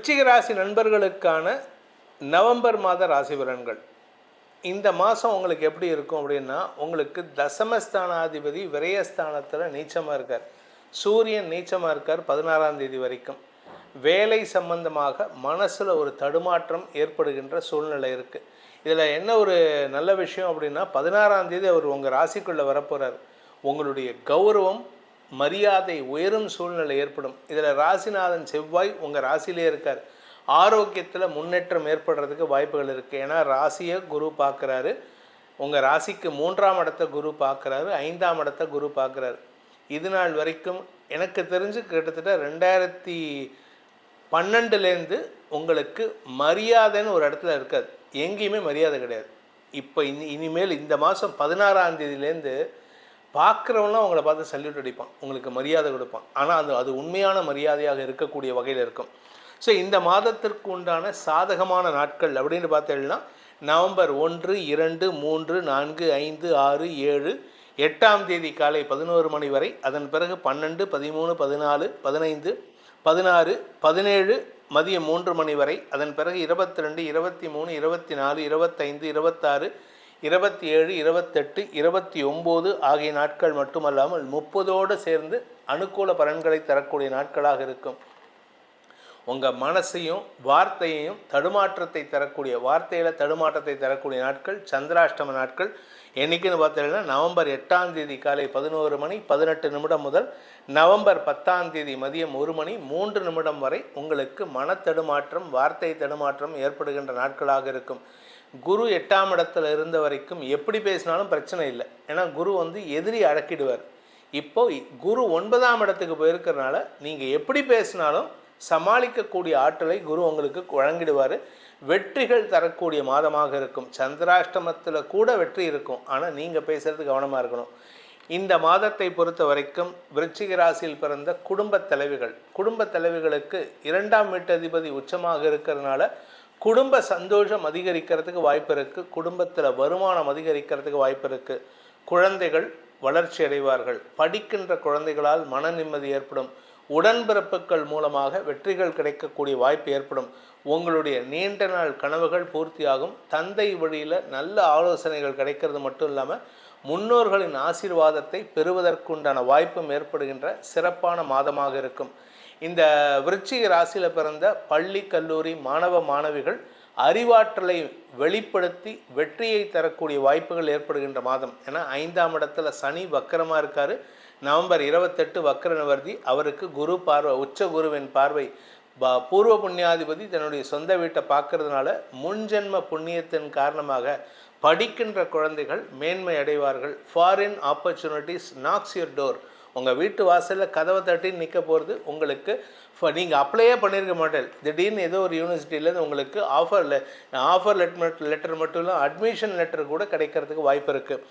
விருச்சிக ராசி நண்பர்களுக்கான நவம்பர் மாத ராசி பலன்கள். இந்த மாதம் உங்களுக்கு எப்படி இருக்கும் அப்படின்னா உங்களுக்கு தசமஸ்தானாதிபதி விரயஸ்தானத்தில் நீச்சமாக இருக்கார். சூரியன் நீச்சமாக இருக்கார் பதினாறாம் தேதி வரைக்கும். வேலை சம்பந்தமாக மனசில் ஒரு தடுமாற்றம் ஏற்படுகின்ற சூழ்நிலை இருக்குது இதில் என்ன ஒரு நல்ல விஷயம் அப்படின்னா பதினாறாம் தேதி அவர் உங்கள் ராசிக்குள்ளே வரப்போகிறார் உங்களுடைய கௌரவம் மரியாதை உயரும் சூழ்நிலை ஏற்படும். இதில் ராசிநாதன் செவ்வாய் உங்கள் ராசியிலே இருக்கார். ஆரோக்கியத்தில் முன்னேற்றம் ஏற்படுறதுக்கு வாய்ப்புகள் இருக்குது ஏன்னா ராசியை குரு பார்க்குறாரு. உங்கள் ராசிக்கு மூன்றாம் இடத்த குரு பார்க்குறாரு. ஐந்தாம் இடத்த குரு பார்க்குறாரு. இது நாள் வரைக்கும் எனக்கு தெரிஞ்சு கிட்டத்தட்ட ரெண்டாயிரத்தி பன்னெண்டுலேருந்து உங்களுக்கு மரியாதைன்னு ஒரு இடத்துல இருக்காது. எங்கேயுமே மரியாதை கிடையாது. இப்போ இனி இனிமேல் இந்த மாதம் பதினாறாம் தேதியிலேருந்து பார்க்குறவன்லாம் உங்களை பார்த்து சல்யூட் அடிப்பான். உங்களுக்கு மரியாதை கொடுப்பான். ஆனால் அது அது உண்மையான மரியாதையாக இருக்கக்கூடிய வகையில் இருக்கும். ஸோ இந்த மாதத்திற்கு உண்டான சாதகமான நாட்கள் அப்படின்னு பார்த்தீங்கன்னா நவம்பர் ஒன்று இரண்டு மூன்று நான்கு ஐந்து ஆறு ஏழு எட்டாம் தேதி காலை பதினோரு மணி வரை அதன் பிறகு பன்னெண்டு பதிமூணு பதினாலு பதினைந்து பதினாறு பதினேழு மதியம் மூன்று மணி வரை அதன் பிறகு இருபத்தி ரெண்டு இருபத்தி மூணு இருபத்தி நாலு இருபத்தைந்து இருபத்தாறு இருபத்தி ஏழு இருபத்தெட்டு இருபத்தி ஒம்பது ஆகிய நாட்கள் மட்டுமல்லாமல் முப்பதோடு சேர்ந்து அனுகூல பலன்களை தரக்கூடிய நாட்களாக இருக்கும். உங்கள் மனசையும் வார்த்தையையும் தடுமாற்றத்தை தரக்கூடிய வார்த்தையில் தடுமாற்றத்தை தரக்கூடிய நாட்கள் சந்திராஷ்டம நாட்கள். என்றைக்குன்னு பார்த்தீங்கன்னா நவம்பர் எட்டாம் தேதி காலை பதினோரு மணி பதினெட்டு நிமிடம் முதல் நவம்பர் பத்தாம் தேதி மதியம் ஒரு மணி மூன்று நிமிடம் வரை உங்களுக்கு மனத்தடுமாற்றம் வார்த்தை தடுமாற்றம் ஏற்படுகின்ற நாட்களாக இருக்கும். குரு எட்டாம் இடத்துல இருந்த வரைக்கும் எப்படி பேசினாலும் பிரச்சனை இல்லை. ஏன்னா குரு வந்து எதிரி அடக்கிடுவார். இப்போ குரு ஒன்பதாம் இடத்துக்கு போயிருக்கிறனால நீங்கள் எப்படி பேசினாலும் சமாளிக்கக்கூடிய ஆற்றலை குரு உங்களுக்கு வழங்கிடுவார். வெற்றிகள் தரக்கூடிய மாதமாக இருக்கும். சந்திராஷ்டமத்தில் கூட வெற்றி இருக்கும். ஆனால் நீங்கள் பேசுகிறது கவனமாக இருக்கணும். இந்த மாதத்தை பொறுத்த வரைக்கும் விருச்சிக ராசியில் பிறந்த குடும்பத் தலைவிகள். குடும்பத் தலைவிகளுக்கு இரண்டாம் வீட்டதிபதி உச்சமாக இருக்கிறதுனால குடும்ப சந்தோஷம் அதிகரிக்கிறதுக்கு வாய்ப்பு இருக்குது குடும்பத்தில் வருமானம் அதிகரிக்கிறதுக்கு வாய்ப்பு இருக்குது குழந்தைகள் வளர்ச்சி அடைவார்கள். படிக்கின்ற குழந்தைகளால் மன நிம்மதி ஏற்படும். உடன்பிறப்புகள் மூலமாக வெற்றிகள் கிடைக்கக்கூடிய வாய்ப்பு ஏற்படும். உங்களுடைய நீண்ட நாள் கனவுகள் பூர்த்தியாகும். தந்தை வழியில் நல்ல ஆலோசனைகள் கிடைக்கிறது மட்டும் இல்லாமல் முன்னோர்களின் ஆசீர்வாதத்தை பெறுவதற்குண்டான வாய்ப்பும் ஏற்படுகின்ற சிறப்பான மாதமாக இருக்கும். இந்த விருச்சிக ராசியில் பிறந்த பள்ளி கல்லூரி மாணவ மாணவிகள் அறிவாற்றலை வெளிப்படுத்தி வெற்றியை தரக்கூடிய வாய்ப்புகள் ஏற்படுகின்ற மாதம். ஏன்னா ஐந்தாம் இடத்துல சனி வக்கரமாக இருக்கார். நவம்பர் இருபத்தெட்டு வக்கர நிவர்த்தி. அவருக்கு குரு பார்வை உச்ச குருவின் பார்வை. ப பூர்வ புண்ணியாதிபதி தன்னுடைய சொந்த வீட்டை பார்க்கறதுனால முன்ஜென்ம புண்ணியத்தின் காரணமாக படிக்கின்ற குழந்தைகள் மேன்மை அடைவார்கள். Foreign opportunities knocks your door உங்கள் வீட்டு வாசலில் கதவை தட்டி நிற்க போகிறது உங்களுக்கு நீங்கள் அப்ளையே பண்ணியிருக்க மாட்டேன். திடீர்னு ஏதோ ஒரு யூனிவர்சிட்டியிலேருந்து உங்களுக்கு ஆஃபர் ஆஃபர் லெட் லெட்டர் மட்டும் இல்லை அட்மிஷன் லெட்டர் கூட கிடைக்கிறதுக்கு வாய்ப்பு இருக்குது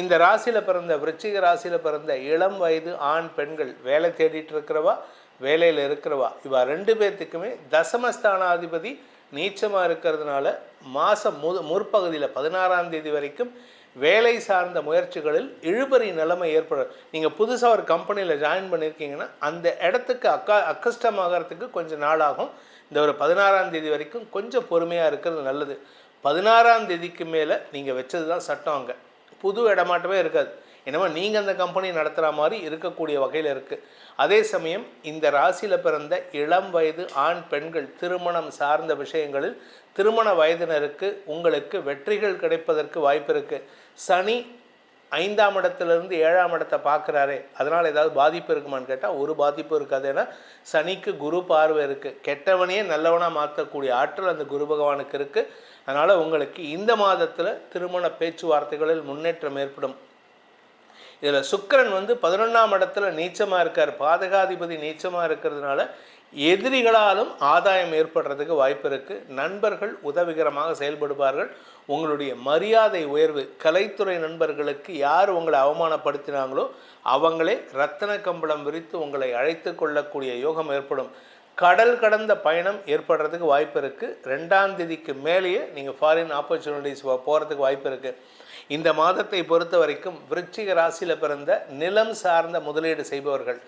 இந்த ராசியில் பிறந்த விருச்சிக ராசியில் பிறந்த இளம் வயது ஆண் பெண்கள் வேலை தேடிட்டு இருக்கிறவா? வேலையில் இருக்கிறவா? இவா ரெண்டு பேர்த்துக்குமே தசமஸ்தானாதிபதி நீச்சமாக இருக்கிறதுனால மாதம் மு முற்பகுதியில் பதினாறாம் தேதி வரைக்கும் வேலை சார்ந்த முயற்சிகளில் இழுபறி நிலைமை ஏற்படும் நீங்கள் புதுசாக ஒரு கம்பெனியில் ஜாயின் பண்ணியிருக்கீங்கன்னா அந்த இடத்துக்கு அக்கா அக்கஸ்டம் ஆகிறதுக்கு கொஞ்சம் நாளாகும். இந்த ஒரு பதினாறாம் தேதி வரைக்கும் கொஞ்சம் பொறுமையாக இருக்கிறது நல்லது. பதினாறாம் தேதிக்கு மேலே நீங்கள் வச்சது தான் சட்டம் அங்கே. புது இடமாட்டமே இருக்காது. என்னமோ நீங்கள் அந்த கம்பெனி நடத்துகிற மாதிரி இருக்கக்கூடிய வகையில் இருக்குது அதே சமயம் இந்த ராசியில் பிறந்த இளம் வயது ஆண் பெண்கள் திருமணம் சார்ந்த விஷயங்களில் திருமண வயதினருக்கு உங்களுக்கு வெற்றிகள் கிடைப்பதற்கு வாய்ப்பு இருக்குது சனி ஐந்தாம் இடத்துலேருந்து ஏழாம் இடத்தை பார்க்குறாரே அதனால் ஏதாவது பாதிப்பு இருக்குமான்னு கேட்டால் ஒரு பாதிப்பும் இருக்காது. ஏன்னா சனிக்கு குரு பார்வை இருக்குது கெட்டவனையே நல்லவனாக மாற்றக்கூடிய ஆற்றல் அந்த குரு பகவானுக்கு இருக்குது அதனால் உங்களுக்கு இந்த மாதத்தில் திருமண பேச்சுவார்த்தைகளில் முன்னேற்றம் ஏற்படும். இதில் சுக்கரன் வந்து பதினொன்றாம் இடத்துல நீச்சமாக இருக்கார். பாதகாதிபதி நீச்சமாக இருக்கிறதுனால எதிரிகளாலும் ஆதாயம் ஏற்படுறதுக்கு வாய்ப்பு இருக்குது நண்பர்கள் உதவிகரமாக செயல்படுவார்கள். உங்களுடைய மரியாதை உயர்வு கலைத்துறை நண்பர்களுக்கு யார் உங்களை அவமானப்படுத்தினாங்களோ அவங்களே ரத்தன கம்பளம் விரித்து உங்களை அழைத்து கொள்ளக்கூடிய யோகம் ஏற்படும். கடல் கடந்த பயணம் ஏற்படுறதுக்கு வாய்ப்பு இருக்குது ரெண்டாம் தேதிக்கு மேலேயே நீங்கள் ஃபாரின் ஆப்பர்ச்சுனிட்டிஸ் போகிறதுக்கு வாய்ப்பு இருக்குது இந்த மாதத்தை பொறுத்த வரைக்கும் விருச்சிக ராசியில் பிறந்த நிலம் சார்ந்த முதலீடு செய்பவர்கள்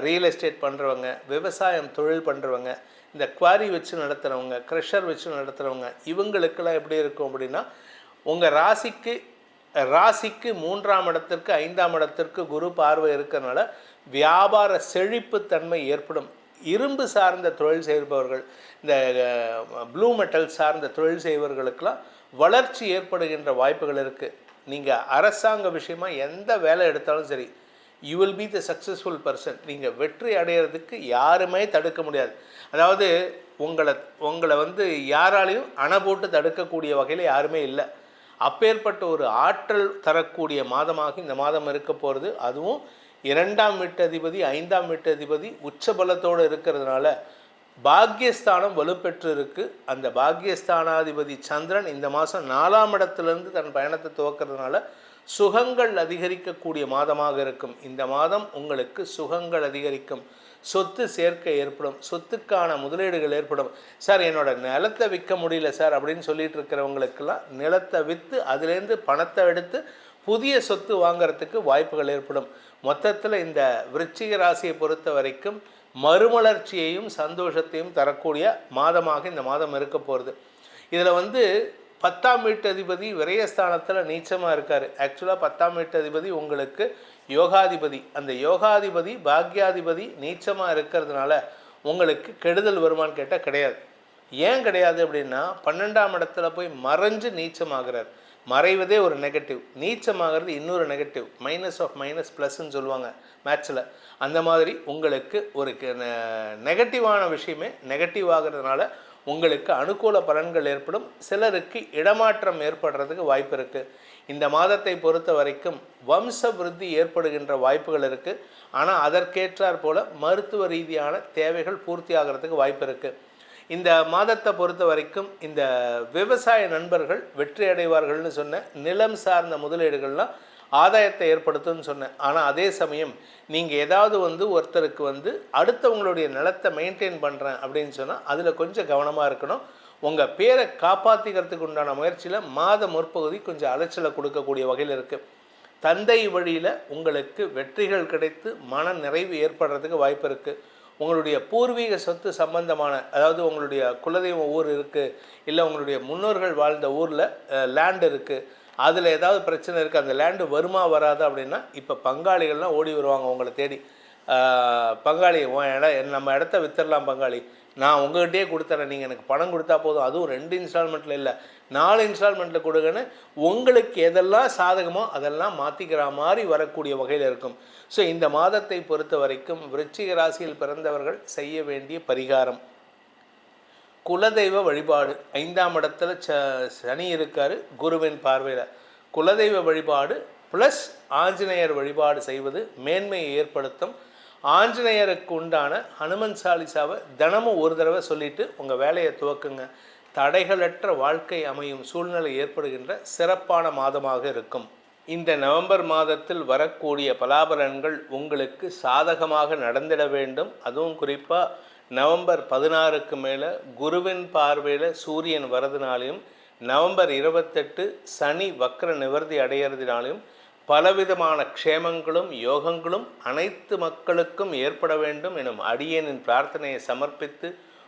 ரியல் எஸ்டேட் பண்ணுறவங்க விவசாயம் தொழில் பண்ணுறவங்க இந்த குவாரி வச்சு நடத்துகிறவங்க க்ரெஷர் வச்சு நடத்துகிறவங்க இவங்களுக்கெல்லாம் எப்படி இருக்கும் அப்படின்னா உங்கள் ராசிக்கு ராசிக்கு மூன்றாம் இடத்திற்கு ஐந்தாம் இடத்திற்கு குரு பார்வை இருக்கிறனால வியாபார செழிப்புத்தன்மை ஏற்படும். இரும்பு சார்ந்த தொழில் செய்பவர்கள் இந்த ப்ளூ மெட்டல் சார்ந்த தொழில் செய்பவர்களுக்கெல்லாம் வளர்ச்சி ஏற்படுகின்ற வாய்ப்புகள் இருக்குது நீங்கள் அரசாங்க விஷயமா எந்த வேலை எடுத்தாலும் சரி you will be the successful person நீங்கள் வெற்றி அடையிறதுக்கு யாருமே தடுக்க முடியாது. அதாவது உங்களை உங்களை வந்து யாராலையும் அணை போட்டு தடுக்கக்கூடிய வகையில் யாருமே இல்லை. அப்பேற்பட்ட ஒரு ஆற்றல் தரக்கூடிய மாதமாக இந்த மாதம் இருக்க போகிறது அதுவும் இரண்டாம் வீட்டதிபதி ஐந்தாம் வீட்டதிபதி உச்ச பலத்தோடு இருக்கிறதுனால பாக்யஸ்தானம் வலுப்பெற்று இருக்கு அந்த பாக்யஸ்தானாதிபதி சந்திரன் இந்த மாதம் நாலாம் இடத்துலேருந்து தன் பயணத்தை துவக்கிறதுனால சுகங்கள் அதிகரிக்கக்கூடிய மாதமாக இருக்கும். இந்த மாதம் உங்களுக்கு சுகங்கள் அதிகரிக்கும். சொத்து சேர்க்கை ஏற்படும். சொத்துக்கான முதலீடுகள் ஏற்படும். சார் என்னோட நிலத்தை விற்க முடியல சார் அப்படின்னு சொல்லிட்டு இருக்கிறவங்களுக்கெல்லாம் நிலத்தை விற்று அதுலேருந்து பணத்தை எடுத்து புதிய சொத்து வாங்குறதுக்கு வாய்ப்புகள் ஏற்படும். மொத்தத்தில் இந்த விருச்சிக ராசியை பொறுத்த வரைக்கும் மறுமலர்ச்சியையும் சந்தோஷத்தையும் தரக்கூடிய மாதமாக இந்த மாதம் இருக்க போகிறது இதில் வந்து பத்தாம் வீட்டு அதிபதி விரயஸ்தானத்தில் நீச்சமாக இருக்கார். ஆக்சுவலாக பத்தாம் வீட்டு அதிபதி உங்களுக்கு யோகாதிபதி. அந்த யோகாதிபதி பாக்யாதிபதி நீச்சமாக இருக்கிறதுனால உங்களுக்கு கெடுதல் வருமானு கேட்டால் கிடையாது. ஏன் கிடையாது அப்படின்னா பன்னெண்டாம் இடத்துல போய் மறைஞ்சு நீச்சமாகிறார். மறைவதே ஒரு நெகட்டிவ் நீச்சமாகிறது இன்னொரு நெகட்டிவ் மைனஸ் ஆஃப் மைனஸ் ப்ளஸ்ன்னு சொல்லுவாங்க மேட்ச்சில் அந்த மாதிரி உங்களுக்கு ஒரு நெகட்டிவான விஷயமே நெகட்டிவ் ஆகிறதுனால உங்களுக்கு அனுகூல பலன்கள் ஏற்படும். சிலருக்கு இடமாற்றம் ஏற்படுறதுக்கு வாய்ப்பு இருக்குது இந்த மாதத்தை பொறுத்த வரைக்கும் வம்ச விருத்தி ஏற்படுகின்ற வாய்ப்புகள் இருக்குது ஆனால் அதற்கேற்றாற் போல் மருத்துவ ரீதியான தேவைகள் பூர்த்தி ஆகிறதுக்கு வாய்ப்பு இருக்குது இந்த மாதத்தை பொறுத்த வரைக்கும் இந்த விவசாய நண்பர்கள் வெற்றி அடைவார்கள்னு சொன்ன நிலம் சார்ந்த முதலீடுகள்லாம் ஆதாயத்தை ஏற்படுத்தும்னு சொன்னேன் ஆனால் அதே சமயம் நீங்கள் ஏதாவது வந்து ஒருத்தருக்கு வந்து அடுத்தவங்களுடைய நிலத்தை மெயின்டைன் பண்ணுறேன் அப்படின்னு சொன்னால் அதில் கொஞ்சம் கவனமாக இருக்கணும். உங்கள் பேரை காப்பாற்றிக்கிறதுக்கு உண்டான முயற்சியில் மாத முற்பகுதி கொஞ்சம் அலைச்சலை கொடுக்கக்கூடிய வகையில் இருக்குது தந்தை வழியில் உங்களுக்கு வெற்றிகள் கிடைத்து மன நிறைவு ஏற்படுறதுக்கு வாய்ப்பு இருக்குது உங்களுடைய பூர்வீக சொத்து சம்பந்தமான அதாவது உங்களுடைய குலதெய்வம் ஊர் இருக்குது இல்லை உங்களுடைய முன்னோர்கள் வாழ்ந்த ஊரில் லேண்ட் இருக்குது அதில் ஏதாவது பிரச்சனை இருக்குது அந்த லேண்டு வருமா வராது அப்படின்னா இப்போ பங்காளிகள்லாம் ஓடி வருவாங்க உங்களை தேடி. பங்காளி உன் இடம் நம்ம இடத்த வித்துடலாம் பங்காளி. நான் உங்கள்கிட்டயே கொடுத்துறேன். நீங்கள் எனக்கு பணம் கொடுத்தா போதும். அதுவும் ரெண்டு இன்ஸ்டால்மெண்ட்டில் இல்லை. நாலு இன்ஸ்டால்மெண்ட்டில் கொடுங்கன்னு உங்களுக்கு எதெல்லாம் சாதகமோ அதெல்லாம் மாற்றிக்கிற மாதிரி வரக்கூடிய வகையில் இருக்கும். ஸோ இந்த மாதத்தை பொறுத்த வரைக்கும் விருச்சிக ராசியில் பிறந்தவர்கள் செய்ய வேண்டிய பரிகாரம். குலதெய்வ வழிபாடு. ஐந்தாம் இடத்துல ச சனி இருக்கார் குருவின் பார்வையில். குலதெய்வ வழிபாடு ப்ளஸ் ஆஞ்சநேயர் வழிபாடு செய்வது மேன்மையை ஏற்படுத்தும். ஆஞ்சநேயருக்கு உண்டான ஹனுமன் சாலிசாவை தினமும் ஒரு தடவை சொல்லிவிட்டு உங்கள் வேலையை துவக்குங்க. தடைகளற்ற வாழ்க்கை அமையும் சூழ்நிலை ஏற்படுகின்ற சிறப்பான மாதமாக இருக்கும். இந்த நவம்பர் மாதத்தில் வரக்கூடிய பலாபலன்கள் உங்களுக்கு சாதகமாக நடந்திட வேண்டும். அதுவும் குறிப்பாக நவம்பர் பதினாறுக்கு மேலே குருவின் பார்வையில் சூரியன் வரதுனாலையும் நவம்பர் இருபத்தெட்டு சனி வக்ர நிவர்த்தி அடையிறதுனாலையும் பலவிதமான க்ஷேமங்களும் யோகங்களும் அனைத்து மக்களுக்கும் ஏற்பட வேண்டும் எனும் அடியனின் பிரார்த்தனையை சமர்ப்பித்து